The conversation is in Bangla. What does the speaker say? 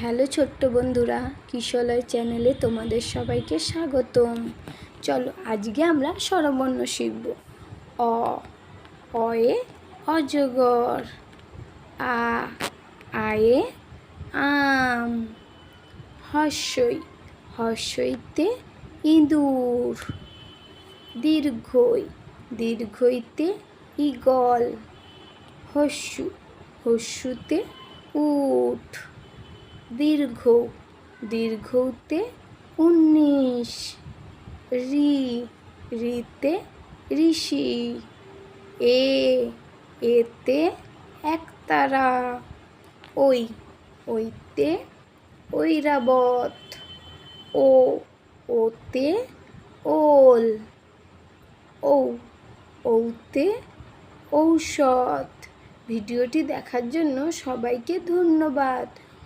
হ্যালো ছোট্ট বন্ধুরা, কিশলয় চ্যানেলে তোমাদের সবাইকে স্বাগতম। চলো আজকে আমরা স্বরবর্ণ শিখব। অ, অয়ে অজগর, আ, আয়ে আম হর্ষই হর্ষইতে ইঁদুর, দীর্ঘই, দীর্ঘইতে ঈগল, হস্যু, হস্যুতে উট। দীর্ঘ, দীর্ঘতে উনিশ, রি, রিতে ঋষি, এ, এতে একতারা, ওই, ওইতে ঐরাবত, ও, ওতে ওল, ঔ, ঔতে ঔষধ। ভিডিওটি দেখার জন্য সবাইকে ধন্যবাদ।